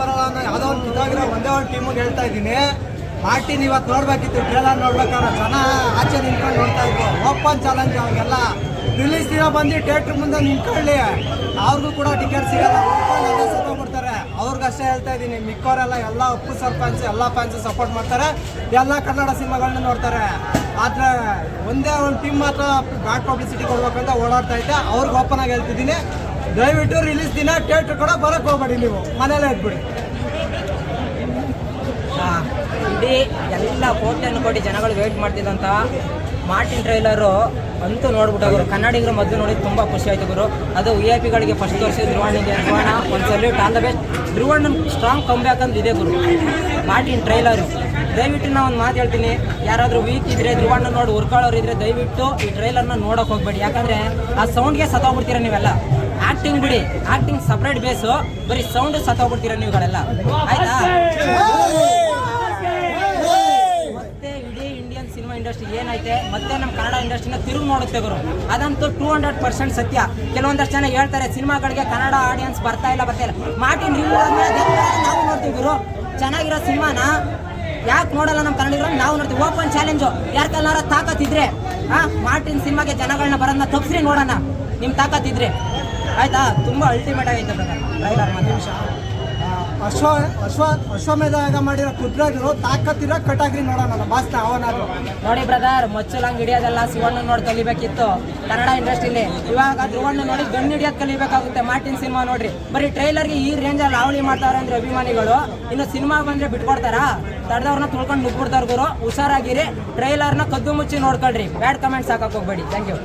ಬರಲ್ಲ ಅನ್ನೋ ಯಾವುದೋ ಒಂದು ಕಿತ್ತಾಗಿರೋ ಒಂದೇ ಒಂದು ಟೀಮಿಗೆ ಹೇಳ್ತಾ ಇದ್ದೀನಿ. ಮಾರ್ಟಿನ್ ಇವತ್ತು ನೋಡ್ಬೇಕಿತ್ತು, ಟ್ರೇಲರ್ ನೋಡ್ಬೇಕಾದ್ರೆ ಜನ ಆಚೆ ನಿಂತ್ಕೊಂಡು ನೋಡ್ತಾ ಇದ್ರು. ಓಪನ್ ಚಾಲೆಂಜ್ ಅವ್ರಿಗೆಲ್ಲ. ರಿಲೀಸ್ ದಿನ ಬಂದು ಥಿಯೇಟ್ರ್ ಮುಂದೆ ನಿಂತ್ಕೊಳ್ಳಿ. ಅವ್ರಿಗೂ ಕೂಡ ಟಿಕೆಟ್ ಸಿಗಲ್ಲ. ಅವ್ರಿಗಷ್ಟೇ ಹೇಳ್ತಾ ಇದ್ದೀನಿ. ಮಿಕ್ಕೋರೆಲ್ಲ ಎಲ್ಲ ಉಪ್ಪು ಸರ್ಪಂಚ್ ಎಲ್ಲ ಫ್ಯಾನ್ಸ್ ಸಪೋರ್ಟ್ ಮಾಡ್ತಾರೆ. ಎಲ್ಲ ಕನ್ನಡ ಸಿನಿಮಾಗಳನ್ನ ನೋಡ್ತಾರೆ. ಆದರೆ ಒಂದೇ ಒಂದು ಟೀಮ್ ಮಾತ್ರ ಬ್ಯಾಡ್ ಪಬ್ಲಿಸಿಟಿ ಕೊಡ್ಬೇಕಂತ ಓಡಾಡ್ತಾ ಇದ್ದೆ. ಅವ್ರಿಗೆ ಓಪನ್ ಆಗಿ ಹೇಳ್ತಿದ್ದೀನಿ. ದಯವಿಟ್ಟು ರಿಲೀಸ್ ದಿನ ಥಿಯೇಟ್ರ್ ಕೂಡ ಬರಕ್ಕೆ ಹೋಗ್ಬೇಡಿ ನೀವು. ಮನೇಲೇ ಇದ್ಬಿಡಿ. ಆ, ಇಡೀ ಎಲ್ಲ ಕೋಟ್ಯಾನು ಕೋಟಿ ಜನಗಳು ವೇಟ್ ಮಾಡ್ತಿದ್ದಂಥ ಮಾರ್ಟಿನ್ ಟ್ರೈಲರು ಅಂತೂ ನೋಡ್ಬಿಟ್ಟು ಗುರು ಕನ್ನಡಿಗರು ಮೊದಲು ನೋಡಿ ತುಂಬ ಖುಷಿ ಆಯ್ತು ಗುರು. ಅದು ವಿ ಐ ಪಿಗಳಿಗೆ ಫಸ್ಟ್ ತೋರಿಸಿ ಧ್ರುವಣ್ಣಿಗೆ ಧ್ರುವಣ ಒಂದು salute all the best ಧ್ರುವಣ್ಣ strong comeback ಅಂತ ಇದೆ ಗುರು. ಮಾರ್ಟಿನ್ ಟ್ರೈಲರು ದಯವಿಟ್ಟು ನಾನು ಒಂದು ಮಾತು ಹೇಳ್ತೀನಿ. ಯಾರಾದರೂ ವೀಕ್ ಇದ್ರೆ ಧ್ರುವಣ್ಣ ನೋಡಿ ಹುರ್ಕೊಳ್ಳೋರು ಇದ್ರೆ ದಯವಿಟ್ಟು ಈ ಟ್ರೈಲರ್ನ ನೋಡೋಕೆ ಹೋಗ್ಬೇಡಿ. ಯಾಕಂದರೆ ಆ ಸೌಂಡ್ಗೆ ಸತ್ತೋಗ್ಬಿಡ್ತೀರ ನೀವೆಲ್ಲ. ಆಕ್ಟಿಂಗ್ ಬಿಡಿ. ಆಕ್ಟಿಂಗ್ ಸಪ್ರೇಟ್ ಬೇಸು ಬರೀ ಸೌಂಡ್ ಸತ್ತೋಗ್ಬಿಡ್ತೀರ ನೀವುಗಳೆಲ್ಲ? ಆಯ್ತಾ? ಮತ್ತೆ ಇಡೀ ಇಂಡಿಯನ್ ಸಿನಿಮಾ ಇಂಡಸ್ಟ್ರಿ ಏನೈತೆ? ಮತ್ತೆ ನಮ್ಮ ಕನ್ನಡ ಇಂಡಸ್ಟ್ರಿನ ತಿರುಗಿ ನೋಡುತ್ತೆ ಗುರು. ಅದಂತೂ ಟೂ ಹಂಡ್ರೆಡ್ ಪರ್ಸೆಂಟ್ ಸತ್ಯ. ಕೆಲವೊಂದಷ್ಟು ಜನ ಹೇಳ್ತಾರೆ, ಸಿನಿಮಾಗಳಿಗೆ ಕನ್ನಡ ಆಡಿಯನ್ಸ್ ಬರ್ತಾ ಇಲ್ಲ ಬರ್ತಾ ಇಲ್ಲ. ಮಾರ್ಟಿನ್ ನೀವು ನಾವು ನೋಡ್ತೀವಿ ಗುರು. ಚೆನ್ನಾಗಿರೋ ಸಿನಿಮಾನ ಯಾಕೆ ನೋಡಲ್ಲ ನಮ್ಮ ಕನ್ನಡಿಗರು? ನಾವು ನೋಡ್ತೀವಿ. ಓಪನ್ ಚಾಲೆಂಜು ಯಾರ ಕಲ್ಲಾರ ತಾಕತ್ತಿದ್ರೆ ಹಾ ಮಾರ್ಟಿನ್ ಸಿನಿಮಾಗೆ ಜನಗಳನ್ನ ಬರೋದನ್ನ ತಪ್ಸ್ರಿ ನೋಡೋಣ. ನಿಮ್ಮ ತಾಕತ್ತಿದ್ರೆ ಆಯ್ತಾ? ತುಂಬಾ ಅಲ್ಟಿಮೇಟ್ ಆಗೈತೆ ಟ್ರೈಲರ್ ಅಶ್ವ ಅಶ್ವ ಅಶ್ವಮೇಧ ಮಾಡಿರೋ ಕುದ್ರಾಗಿರೋ ತಾಕತ್ತಿರೋ ಕಟಾಗ್ರಿ ನೋಡೋಣ ಬಾಸ್ನ ಅವನಾದ್ರು. ನೋಡಿ ಬ್ರದರ್ ಮಚ್ಚಲಂಗ್ ಹಿಡಿಯೋದೆಲ್ಲ ಶಿವಣ್ಣ ನೋಡಿ ಕಲಿಬೇಕಿತ್ತು. ಕನ್ನಡ ಇಂಡಸ್ಟ್ರಿಲಿ ಇವಾಗ ಧ್ರುವಣ್ಣ ನೋಡಿ ಗನ್ ಹಿಡಿಯೋದು ಕಲಿಬೇಕಾಗುತ್ತೆ. ಮಾರ್ಟಿನ್ ಸಿನಿಮಾ ನೋಡ್ರಿ. ಬರೀ ಟ್ರೈಲರ್ಗೆ ಈ ರೇಂಜಲ್ಲಿ ಲಾವಣಿ ಮಾಡ್ತಾವ್ರೆ ಅಂದ್ರೆ ಅಭಿಮಾನಿಗಳು. ಇನ್ನು ಸಿನಿಮಾ ಬಂದ್ರೆ ಬಿಟ್ಕೊಡ್ತಾರಾ? ತಡೆದವ್ರನ್ನ ತುಳ್ಕೊಂಡು ನುಗ್ಬಿಡ್ತಾರ ಗುರು. ಹುಷಾರಾಗಿರಿ. ಟ್ರೈಲರ್ನ ಕದ್ದು ಮುಚ್ಚಿ ನೋಡ್ಕೊಳ್ರಿ. ಬ್ಯಾಡ್ ಕಮೆಂಟ್ಸ್ ಹಾಕಕ್ ಹೋಗ್ಬೇಡಿ. Thank you